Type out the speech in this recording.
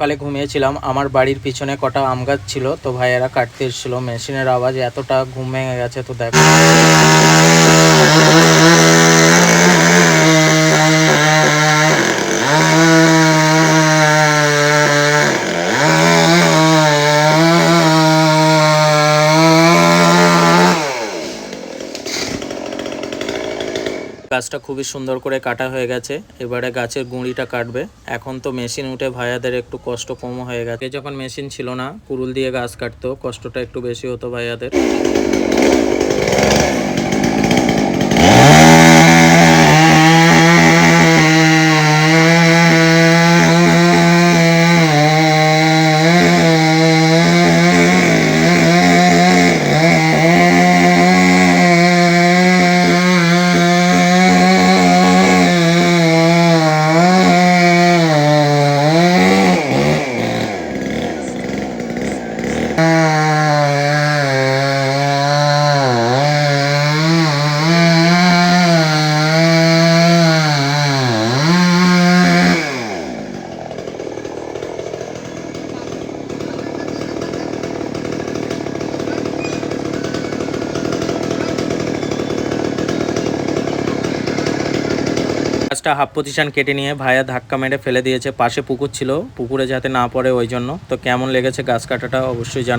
সকালে ঘুমিয়েছিলাম। আমার বাড়ির পিছনে কটা আম গাছ ছিল, তো ভাইয়েরা কাটতে এসেছিল। মেশিনের আওয়াজ এতটা ঘুম ভেঙে গেছে, তো দেখো। গাছটা খুবই সুন্দর করে কাটা হয়ে গেছে। এবারে গাছের গুঁড়িটা কাটবে। এখন তো মেশিন উঠে ভাইয়াদের একটু কষ্ট কম হয়ে গেছে। যখন মেশিন ছিল না কুরুল দিয়ে গাছ কাটতো, কষ্টটা একটু বেশি হতো ভাইয়াদের। গাছটা হাফ পজিশন কেটে নিয়ে ভাইয়া ধাক্কা মেরে ফেলে দিয়েছে। পাশে পুকুর ছিল, পুকুরে যাতে না পড়ে ওই জন্য। তো কেমন লেগেছে গাছ কাটাটা অবশ্যই জানাবে।